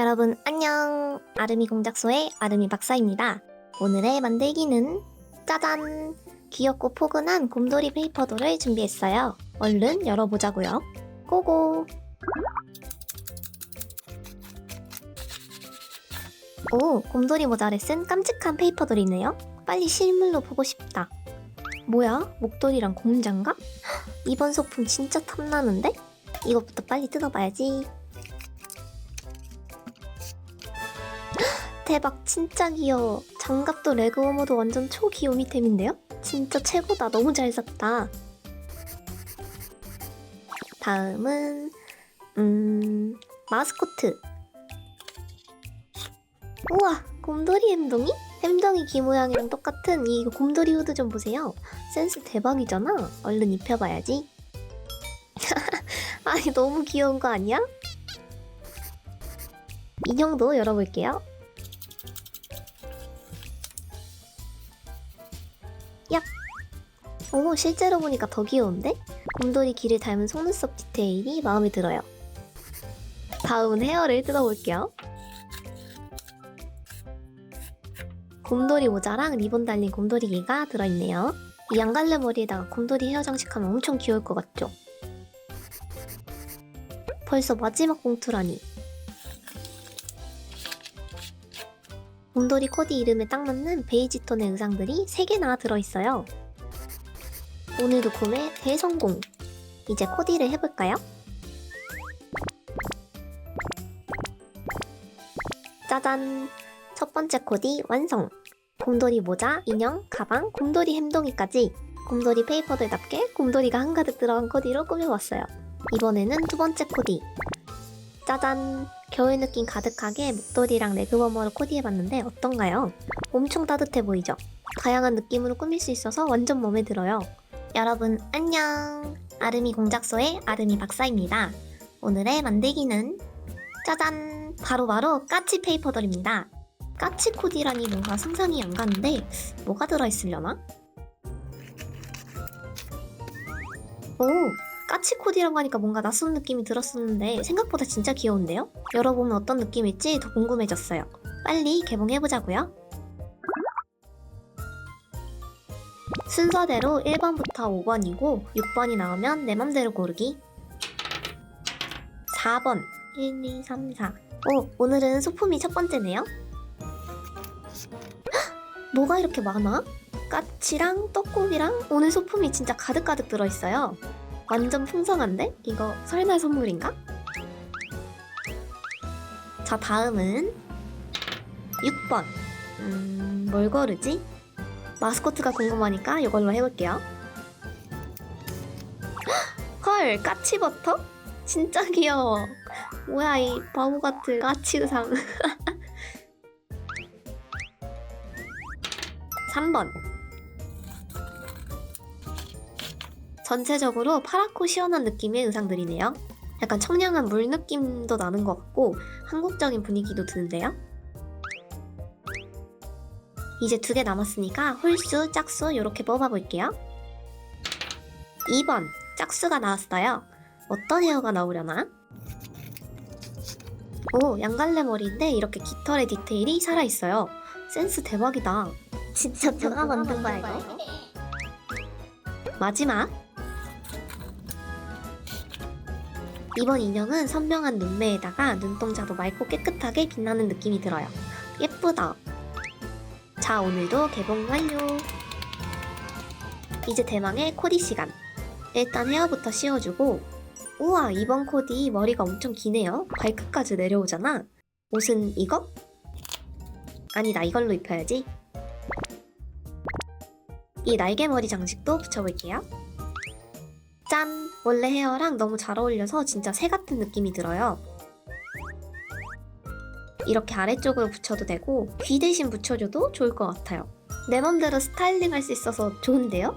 여러분 안녕. 아름이 공작소의 아름이 박사입니다. 오늘의 만들기는 짜잔! 귀엽고 포근한 곰돌이 페이퍼돌을 준비했어요. 얼른 열어보자고요. 고고! 오 곰돌이 모자를 쓴 깜찍한 페이퍼돌이네요. 빨리 실물로 보고 싶다. 뭐야? 목도리랑 공장갑? 이번 소품 진짜 탐나는데? 이것부터 빨리 뜯어봐야지 대박 진짜 귀여워. 장갑도 레그 워머도 완전 초귀요미템인데요? 진짜 최고다. 너무 잘 샀다. 다음은 음 마스코트. 우와 곰돌이 햄동이? 햄동이 귀 모양이랑 똑같은 이 곰돌이 후드 좀 보세요. 센스 대박이잖아. 얼른 입혀봐야지. 아니 너무 귀여운 거 아니야? 인형도 열어볼게요 오, 실제로 보니까 더 귀여운데? 곰돌이 귀를 닮은 속눈썹 디테일이 마음에 들어요. 다음은 헤어를 뜯어볼게요. 곰돌이 모자랑 리본 달린 곰돌이 귀가 들어있네요. 이 양갈래 머리에다가 곰돌이 헤어 장식하면 엄청 귀여울 것 같죠? 벌써 마지막 봉투라니. 곰돌이 코디 이름에 딱 맞는 베이지 톤의 의상들이 3개나 들어있어요. 오늘도 구매 대성공! 이제 코디를 해볼까요? 짜잔! 첫 번째 코디 완성! 곰돌이 모자, 인형, 가방, 곰돌이 햄동이까지 곰돌이 페이퍼들답게 곰돌이가 한가득 들어간 코디로 꾸며봤어요. 이번에는 두 번째 코디. 짜잔! 겨울 느낌 가득하게 목도리랑 레그워머로 코디해봤는데 어떤가요? 엄청 따뜻해 보이죠? 다양한 느낌으로 꾸밀 수 있어서 완전 마음에 들어요. 여러분 안녕. 아름이 공작소의 아름이 박사입니다. 오늘의 만들기는 짜잔! 바로바로 까치 페이퍼돌입니다. 까치 코디라니 뭔가 상상이 안 가는데 뭐가 들어있으려나? 오 까치 코디라고 하니까 뭔가 낯선 느낌이 들었었는데 생각보다 진짜 귀여운데요? 열어보면 어떤 느낌일지 더 궁금해졌어요. 빨리 개봉해보자고요 순서대로 1번부터 5번이고 6번이 나오면 내 맘대로 고르기 4번 1, 2, 3, 4 오, 오늘은 소품이 첫 번째네요 헉, 뭐가 이렇게 많아? 까치랑 떡국이랑 오늘 소품이 진짜 가득가득 들어있어요 완전 풍성한데? 이거 설날 선물인가? 자 다음은 6번 음... 뭘 고르지? 마스코트가 궁금하니까 이걸로 해볼게요. 헐, 까치버터? 진짜 귀여워. 뭐야, 이 바보 같은 까치 의상. 3번. 전체적으로 파랗고 시원한 느낌의 의상들이네요. 약간 청량한 물 느낌도 나는 것 같고, 한국적인 분위기도 드는데요. 이제 두 개 남았으니까 홀수, 짝수 이렇게 뽑아볼게요. 2번 짝수가 나왔어요. 어떤 헤어가 나오려나? 오 양갈래 머리인데 이렇게 깃털의 디테일이 살아있어요. 센스 대박이다. 진짜 누가 만든 거야 이거? 마지막 이번 인형은 선명한 눈매에다가 눈동자도 맑고 깨끗하게 빛나는 느낌이 들어요. 예쁘다. 자, 오늘도 개봉 완료! 이제 대망의 코디 시간. 일단 헤어부터 씌워주고, 우와, 이번 코디 머리가 엄청 기네요. 발끝까지 내려오잖아. 옷은 이거? 아니다, 이걸로 입혀야지. 이 날개 머리 장식도 붙여볼게요. 짠! 원래 헤어랑 너무 잘 어울려서 진짜 새 같은 느낌이 들어요. 이렇게 아래쪽으로 붙여도 되고 귀 대신 붙여줘도 좋을 것 같아요. 내 맘대로 스타일링 할 수 있어서 좋은데요?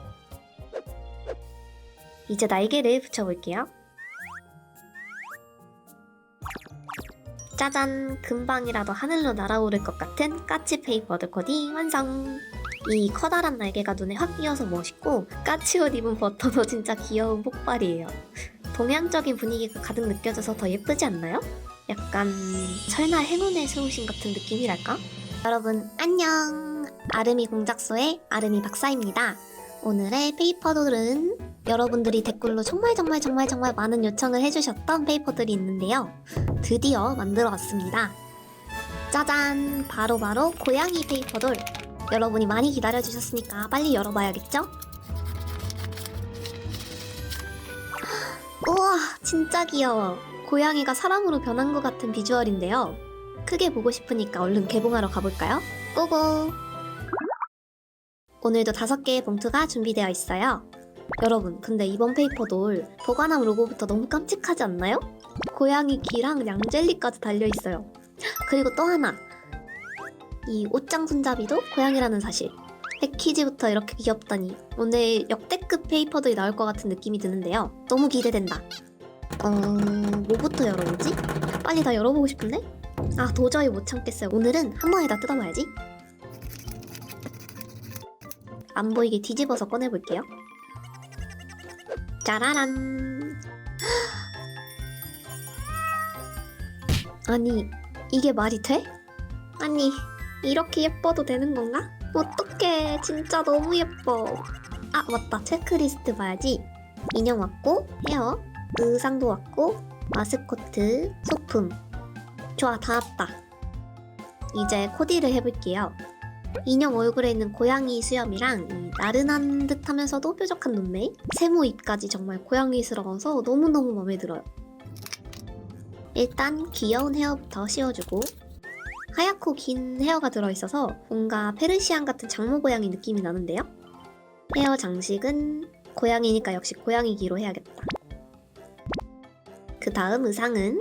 이제 날개를 붙여볼게요. 짜잔! 금방이라도 하늘로 날아오를 것 같은 까치 페이퍼드 코디 완성! 이 커다란 날개가 눈에 확 띄어서 멋있고 까치 옷 입은 버터도 진짜 귀여운 폭발이에요. 동양적인 분위기가 가득 느껴져서 더 예쁘지 않나요? 약간 설날 행운의 수호신 같은 느낌이랄까? 여러분 안녕! 아름이 공작소의 아름이 박사입니다. 오늘의 페이퍼들은 여러분들이 댓글로 정말 정말 정말 정말 많은 요청을 해주셨던 페이퍼들이 있는데요. 드디어 만들어 왔습니다. 짜잔! 바로바로 고양이 페이퍼돌. 여러분이 많이 기다려주셨으니까 빨리 열어봐야겠죠? 우와 진짜 귀여워 고양이가 사람으로 변한 것 같은 비주얼인데요. 크게 보고 싶으니까 얼른 개봉하러 가볼까요? 고고! 오늘도 다섯 개의 봉투가 준비되어 있어요. 여러분 근데 이번 페이퍼돌 보관함 로고부터 너무 깜찍하지 않나요? 고양이 귀랑 양젤리까지 달려있어요. 그리고 또 하나. 이 옷장 손잡이도 고양이라는 사실. 패키지부터 이렇게 귀엽다니. 오늘 역대급 페이퍼들이 나올 것 같은 느낌이 드는데요. 너무 기대된다 어... 뭐부터 열어보지? 빨리 다 열어보고 싶은데? 아 도저히 못 참겠어요. 오늘은 한 번에 다 뜯어봐야지. 안 보이게 뒤집어서 꺼내볼게요. 짜라란. 아니 이게 말이 돼? 아니 이렇게 예뻐도 되는 건가? 어떡해. 진짜 너무 예뻐. 아 맞다. 체크리스트 봐야지. 인형 왔고 헤어 의상도 왔고 마스코트 소품. 좋아 다 왔다. 이제 코디를 해볼게요. 인형 얼굴에 있는 고양이 수염이랑 이 나른한 듯 하면서도 뾰족한 눈매? 세모 입까지 정말 고양이스러워서 너무너무 마음에 들어요. 일단 귀여운 헤어부터 씌워주고 하얗고 긴 헤어가 들어있어서 뭔가 페르시안 같은 장모 고양이 느낌이 나는데요? 헤어 장식은 고양이니까 역시 고양이기로 해야겠다. 그 다음 의상은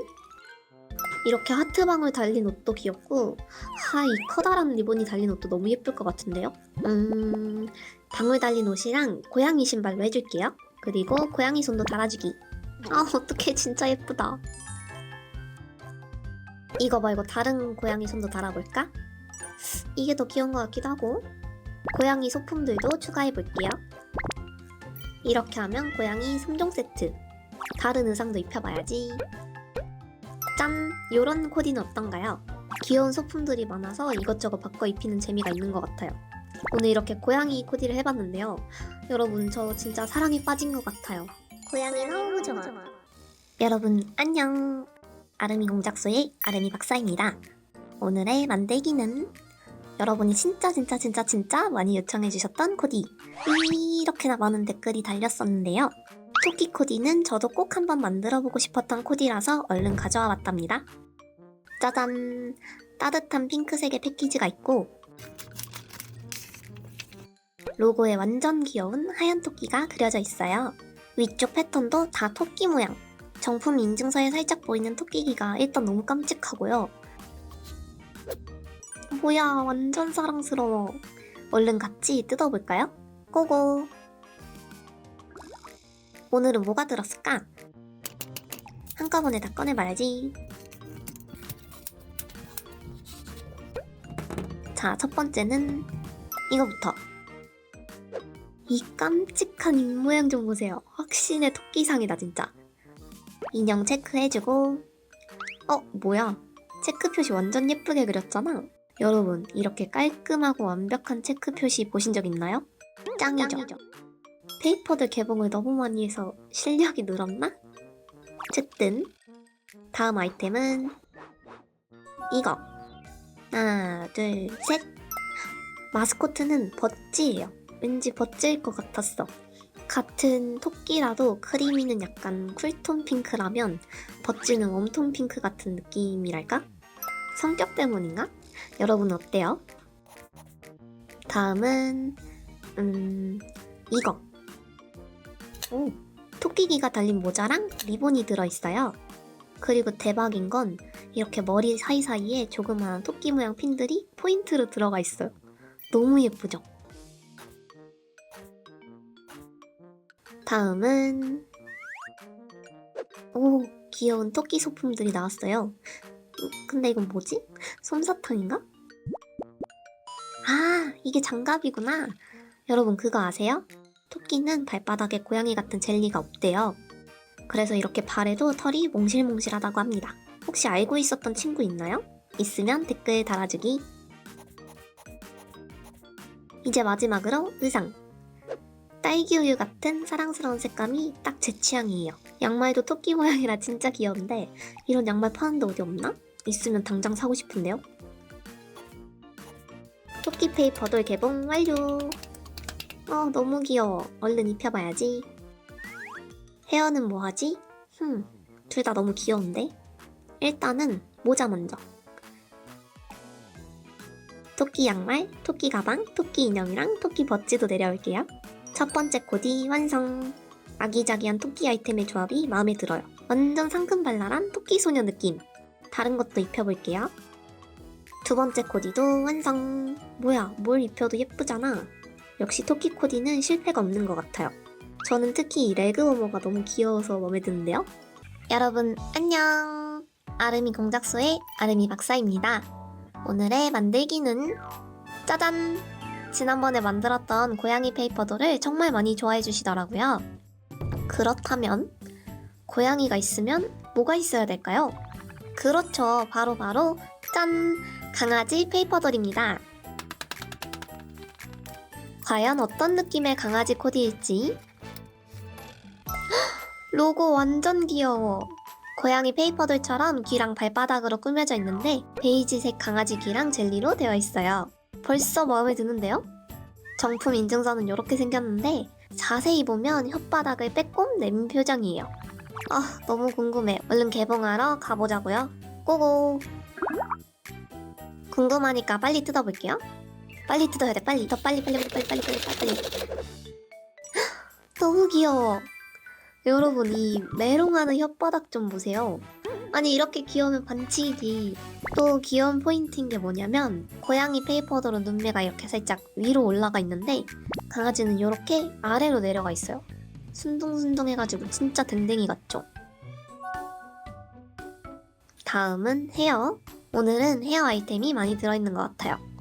이렇게 하트방울 달린 옷도 귀엽고 하, 이 커다란 리본이 달린 옷도 너무 예쁠 것 같은데요? 음... 방울 달린 옷이랑 고양이 신발로 해줄게요. 그리고 고양이 손도 달아주기. 아 어떡해 진짜 예쁘다. 이거 말고 다른 고양이 손도 달아볼까? 이게 더 귀여운 것 같기도 하고 고양이 소품들도 추가해볼게요 이렇게 하면 고양이 3종 세트 다른 의상도 입혀봐야지 짠! 요런 코디는 어떤가요? 귀여운 소품들이 많아서 이것저것 바꿔 입히는 재미가 있는 것 같아요 오늘 이렇게 고양이 코디를 해봤는데요 여러분 저 진짜 사랑에 빠진 것 같아요 고양이 너무 좋아 여러분 안녕 아름이 공작소의 아름이 박사입니다. 오늘의 만들기는 여러분이 진짜 진짜 진짜 진짜 많이 요청해주셨던 코디 이렇게나 많은 댓글이 달렸었는데요. 토끼 코디는 저도 꼭 한번 만들어보고 싶었던 코디라서 얼른 가져와 봤답니다. 짜잔! 따뜻한 핑크색의 패키지가 있고 로고에 완전 귀여운 하얀 토끼가 그려져 있어요. 위쪽 패턴도 다 토끼 모양 정품 인증서에 살짝 보이는 토끼기가 일단 너무 깜찍하고요. 뭐야, 완전 사랑스러워. 얼른 같이 뜯어볼까요? 고고! 오늘은 뭐가 들었을까? 한꺼번에 다 꺼내봐야지. 자, 첫 번째는 이거부터. 이 깜찍한 입 모양 좀 보세요. 확신의 토끼상이다, 진짜. 인형 체크해주고 어 뭐야 체크 표시 완전 예쁘게 그렸잖아 여러분 이렇게 깔끔하고 완벽한 체크 표시 보신 적 있나요? 짱이죠 페이퍼들 개봉을 너무 많이 해서 실력이 늘었나? 어쨌든 다음 아이템은 이거 하나 둘셋 마스코트는 버찌예요 왠지 버찌일 것 같았어 같은 토끼라도 크리미는 약간 쿨톤 핑크라면 버찌는 웜톤 핑크 같은 느낌이랄까? 성격 때문인가? 여러분 어때요? 다음은 음 이거 오 토끼기가 달린 모자랑 리본이 들어있어요 그리고 대박인 건 이렇게 머리 사이사이에 조그마한 토끼 모양 핀들이 포인트로 들어가 있어요 너무 예쁘죠? 다음은 오 귀여운 토끼 소품들이 나왔어요. 음, 근데 이건 뭐지? 솜사탕인가? 아 이게 장갑이구나. 여러분 그거 아세요? 토끼는 발바닥에 고양이 같은 젤리가 없대요. 그래서 이렇게 발에도 털이 몽실몽실하다고 합니다. 혹시 알고 있었던 친구 있나요? 있으면 댓글 달아주기. 이제 마지막으로 의상. 딸기 우유 같은 사랑스러운 색감이 딱 제 취향이에요. 양말도 토끼 모양이라 진짜 귀여운데 이런 양말 파는데 어디 없나? 있으면 당장 사고 싶은데요. 토끼 페이퍼돌 개봉 완료. 어 너무 귀여워. 얼른 입혀봐야지. 헤어는 뭐하지? 흠, 둘 다 너무 귀여운데? 일단은 모자 먼저. 토끼 양말, 토끼 가방, 토끼 인형이랑 토끼 버치도 내려올게요. 첫 번째 코디 완성! 아기자기한 토끼 아이템의 조합이 마음에 들어요. 완전 상큼발랄한 토끼 소녀 느낌. 다른 것도 입혀볼게요. 두 번째 코디도 완성! 뭐야, 뭘 입혀도 예쁘잖아. 역시 토끼 코디는 실패가 없는 것 같아요. 저는 특히 이 레그 워머가 너무 귀여워서 마음에 드는데요. 여러분 안녕. 아름이 공작소의 아름이 박사입니다. 오늘의 만들기는 짜잔. 지난번에 만들었던 고양이 페이퍼도를 정말 많이 좋아해 주시더라고요. 그렇다면 고양이가 있으면 뭐가 있어야 될까요? 그렇죠. 바로 바로 짠 강아지 페이퍼돌입니다. 과연 어떤 느낌의 강아지 코디일지 로고 완전 귀여워. 고양이 페이퍼들처럼 귀랑 발바닥으로 꾸며져 있는데 베이지색 강아지 귀랑 젤리로 되어 있어요. 벌써 마음에 드는데요? 정품 인증서는 이렇게 생겼는데 자세히 보면 혓바닥을 빼꼼 낸 표정이에요. 아 너무 궁금해. 얼른 개봉하러 가보자고요. 고고. 궁금하니까 빨리 뜯어볼게요. 빨리 뜯어야 돼 빨리 더 빨리 빨리 빨리 빨리 빨리 빨리 빨리. 너무 귀여워. 여러분 이 메롱하는 혓바닥 좀 보세요. 아니 이렇게 귀여우면 반칙이지. 또 귀여운 포인트인 게 뭐냐면 고양이 페이퍼더로 눈매가 이렇게 살짝 위로 올라가 있는데 강아지는 이렇게 아래로 내려가 있어요. 순둥순둥해가지고 진짜 댕댕이 같죠? 다음은 헤어. 오늘은 헤어 아이템이 많이 들어있는 것 같아요.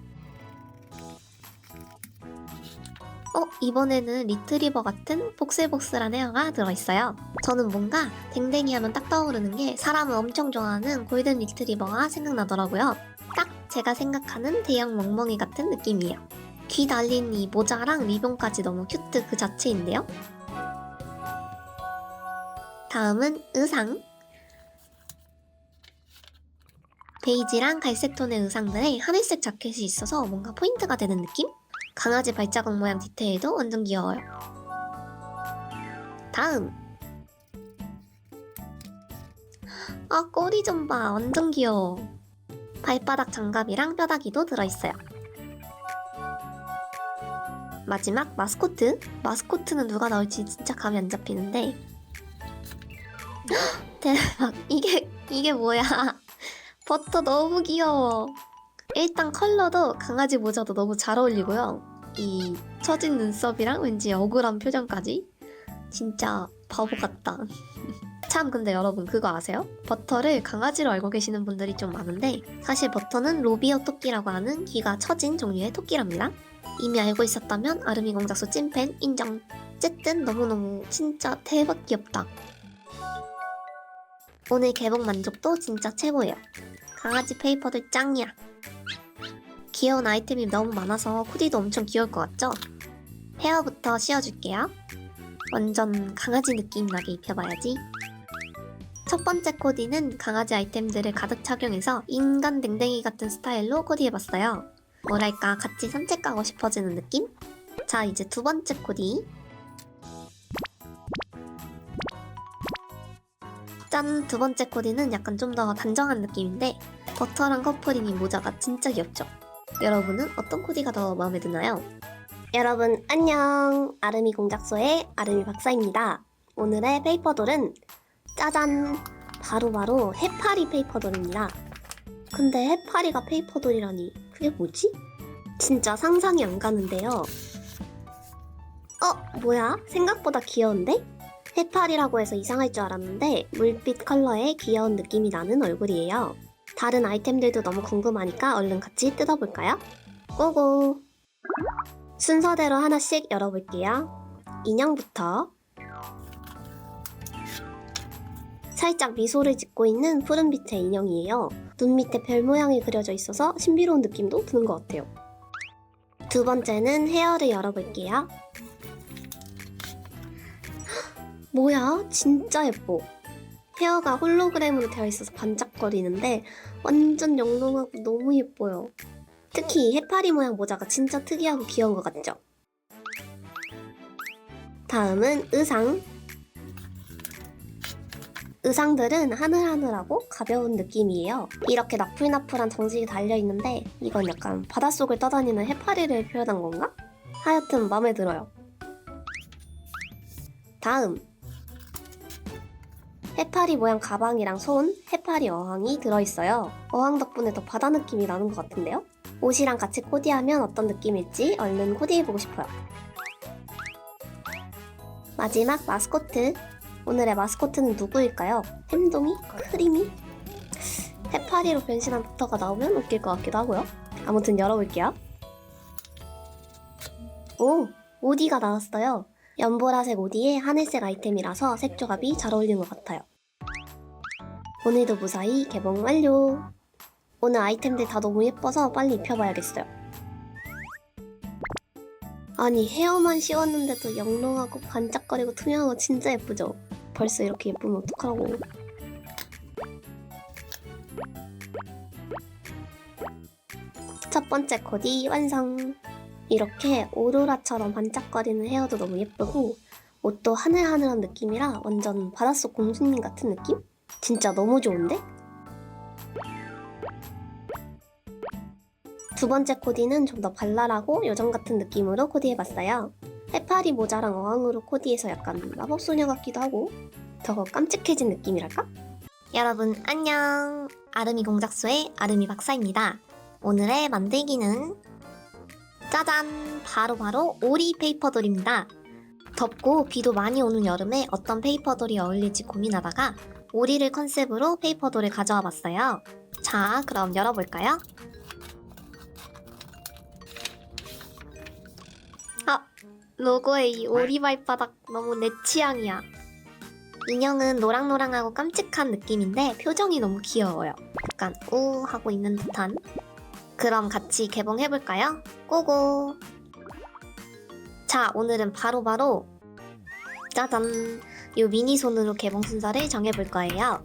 어, 이번에는 리트리버 같은 복슬복슬한 헤어가 들어있어요. 저는 뭔가 댕댕이 하면 딱 떠오르는 게 사람을 엄청 좋아하는 골든 리트리버가 생각나더라고요. 딱 제가 생각하는 대형 멍멍이 같은 느낌이에요. 귀 달린 이 모자랑 리본까지 너무 큐트 그 자체인데요. 다음은 의상. 베이지랑 갈색 톤의 의상들에 하늘색 자켓이 있어서 뭔가 포인트가 되는 느낌? 강아지 발자국 모양 디테일도 완전 귀여워요. 다음. 아, 꼬리 좀 봐. 완전 귀여워. 발바닥 장갑이랑 뼈다귀도 들어있어요. 마지막 마스코트. 마스코트는 누가 나올지 진짜 감이 안 잡히는데. 대박. 이게, 이게 뭐야. 버터 너무 귀여워. 일단 컬러도 강아지 모자도 너무 잘 어울리고요. 이 처진 눈썹이랑 왠지 억울한 표정까지 진짜 바보 같다. 참 근데 여러분 그거 아세요? 버터를 강아지로 알고 계시는 분들이 좀 많은데 사실 버터는 로비어 토끼라고 하는 귀가 처진 종류의 토끼랍니다. 이미 알고 있었다면 아르미 공작소 찐팬 인정. 어쨌든 너무너무 진짜 대박 귀엽다. 오늘 개봉 만족도 진짜 최고예요. 강아지 페이퍼들 짱이야. 귀여운 아이템이 너무 많아서 코디도 엄청 귀여울 것 같죠? 헤어부터 씌워줄게요. 완전 강아지 느낌 나게 입혀봐야지. 첫 번째 코디는 강아지 아이템들을 가득 착용해서 인간 댕댕이 같은 스타일로 코디해봤어요. 뭐랄까 같이 산책 가고 싶어지는 느낌? 자 이제 두 번째 코디. 짠! 두 번째 코디는 약간 좀 더 단정한 느낌인데 버터랑 커플링이 모자가 진짜 귀엽죠? 여러분은 어떤 코디가 더 마음에 드나요? 여러분 안녕! 아름이 공작소의 아름이 박사입니다. 오늘의 페이퍼돌은 짜잔! 바로 바로 해파리 페이퍼돌입니다. 근데 해파리가 페이퍼돌이라니 그게 뭐지? 진짜 상상이 안 가는데요. 어? 뭐야? 생각보다 귀여운데? 해파리라고 해서 이상할 줄 알았는데 물빛 컬러의 귀여운 느낌이 나는 얼굴이에요. 다른 아이템들도 너무 궁금하니까 얼른 같이 뜯어볼까요? 고고! 순서대로 하나씩 열어볼게요. 인형부터 살짝 미소를 짓고 있는 푸른빛의 인형이에요. 눈 밑에 별 모양이 그려져 있어서 신비로운 느낌도 드는 것 같아요. 두 번째는 헤어를 열어볼게요. 뭐야? 진짜 예뻐. 헤어가 홀로그램으로 되어 있어서 반짝거리는데 완전 영롱하고 너무 예뻐요. 특히 해파리 모양 모자가 진짜 특이하고 귀여운 것 같죠? 다음은 의상. 의상들은 하늘하늘하고 가벼운 느낌이에요. 이렇게 나풀나풀한 정식이 달려있는데 이건 약간 바닷속을 떠다니는 해파리를 표현한 건가? 하여튼 마음에 들어요. 다음 해파리 모양 가방이랑 손, 해파리 어항이 들어있어요. 어항 덕분에 더 바다 느낌이 나는 것 같은데요? 옷이랑 같이 코디하면 어떤 느낌일지 얼른 코디해보고 싶어요. 마지막 마스코트. 오늘의 마스코트는 누구일까요? 햄동이? 크리미? 해파리로 변신한 부터가 나오면 웃길 것 같기도 하고요. 아무튼 열어볼게요. 오! 오디가 나왔어요. 연보라색 오디에 하늘색 아이템이라서 색 조합이 잘 어울리는 것 같아요. 오늘도 무사히 개봉 완료! 오늘 아이템들 다 너무 예뻐서 빨리 입혀봐야겠어요. 아니 헤어만 씌웠는데도 영롱하고 반짝거리고 투명한 거 진짜 예쁘죠? 벌써 이렇게 예쁘면 어떡하고 첫 번째 코디 완성! 이렇게 오로라처럼 반짝거리는 헤어도 너무 예쁘고 옷도 하늘하늘한 느낌이라 완전 바닷속 공주님 같은 느낌? 진짜 너무 좋은데? 두 번째 코디는 좀 더 발랄하고 요정 같은 느낌으로 코디해봤어요. 해파리 모자랑 어항으로 코디해서 약간 마법소녀 같기도 하고 더 깜찍해진 느낌이랄까? 여러분 안녕! 아름이 공작소의 아름이 박사입니다. 오늘의 만들기는 짜잔! 바로바로 오리 페이퍼돌입니다. 덥고 비도 많이 오는 여름에 어떤 페이퍼돌이 어울릴지 고민하다가 오리를 컨셉으로 페이퍼돌을 가져와 봤어요. 자, 그럼 열어볼까요? 아, 로고의 이 오리 발바닥 너무 내 취향이야. 인형은 노랑노랑하고 깜찍한 느낌인데 표정이 너무 귀여워요. 약간 우 하고 있는 듯한. 그럼 같이 개봉해볼까요? 고고! 자, 오늘은 바로바로 짜잔! 이 미니 손으로 개봉 순서를 정해볼 거예요.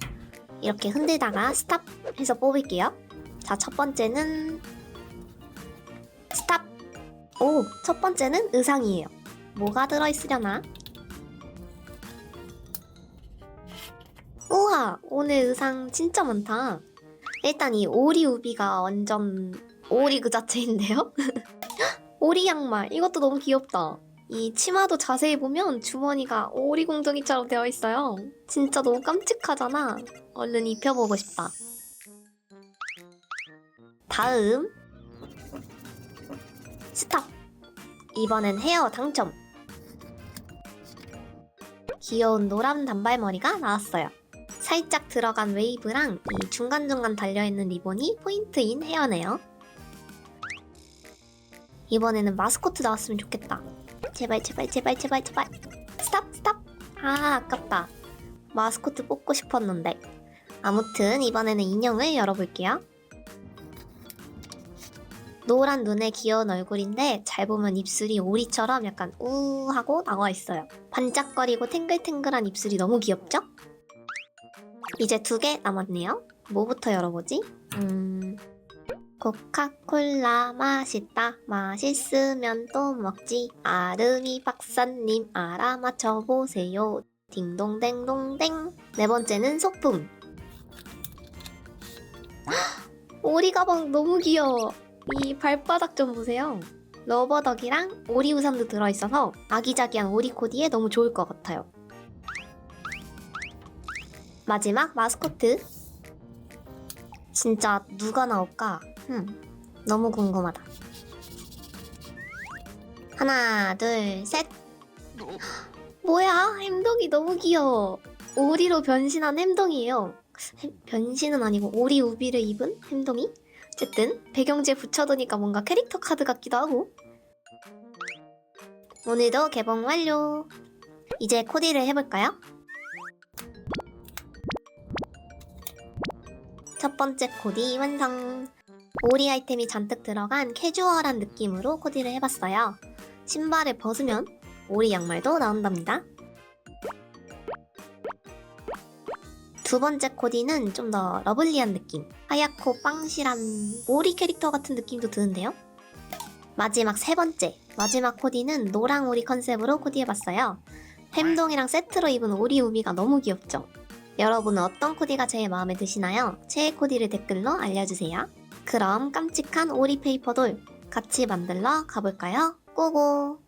이렇게 흔들다가 스탑 해서 뽑을게요. 자, 첫 번째는 스탑! 오, 첫 번째는 의상이에요. 뭐가 들어있으려나? 우와, 오늘 의상 진짜 많다. 일단 이 오리 우비가 완전 오리 그 자체인데요? 오리 양말, 이것도 너무 귀엽다. 이 치마도 자세히 보면 주머니가 오리 공둥이처럼 되어 있어요. 진짜 너무 깜찍하잖아. 얼른 입혀보고 싶다. 다음 스탑. 이번엔 헤어 당첨. 귀여운 노란 단발머리가 나왔어요. 살짝 들어간 웨이브랑 이 중간중간 달려있는 리본이 포인트인 헤어네요. 이번에는 마스코트 나왔으면 좋겠다. 제발 제발 제발 제발 제발. 스탑 스탑. 아 아깝다. 마스코트 뽑고 싶었는데. 아무튼 이번에는 인형을 열어볼게요. 노란 눈에 귀여운 얼굴인데 잘 보면 입술이 오리처럼 약간 우하고 나와 있어요. 반짝거리고 탱글탱글한 입술이 너무 귀엽죠? 이제 두 개 남았네요. 뭐부터 열어보지? 음... 코카콜라 맛있다. 맛있으면 또 먹지. 아름이 박사님 알아맞혀 보세요. 딩동댕동댕. 네 번째는 소품. 오리 가방 너무 귀여워. 이 발바닥 좀 보세요. 러버덕이랑 오리 우산도 들어있어서 아기자기한 오리 코디에 너무 좋을 것 같아요. 마지막 마스코트. 진짜 누가 나올까? 음, 너무 궁금하다. 하나, 둘, 셋. 뭐야? 햄동이 너무 귀여워. 오리로 변신한 햄동이에요. 햄- 변신은 아니고 오리 우비를 입은 햄동이? 어쨌든 배경지에 붙여두니까 뭔가 캐릭터 카드 같기도 하고. 오늘도 개봉 완료. 이제 코디를 해볼까요? 첫 번째 코디 완성! 오리 아이템이 잔뜩 들어간 캐주얼한 느낌으로 코디를 해봤어요. 신발을 벗으면 오리 양말도 나온답니다. 두 번째 코디는 좀 더 러블리한 느낌. 하얗고 빵실한 오리 캐릭터 같은 느낌도 드는데요. 마지막 세 번째. 마지막 코디는 노랑 오리 컨셉으로 코디해봤어요. 햄동이랑 세트로 입은 오리 우미가 너무 귀엽죠? 여러분은 어떤 코디가 제일 마음에 드시나요? 최애 코디를 댓글로 알려주세요. 그럼 깜찍한 오리 페이퍼 돌 같이 만들러 가볼까요? 고고!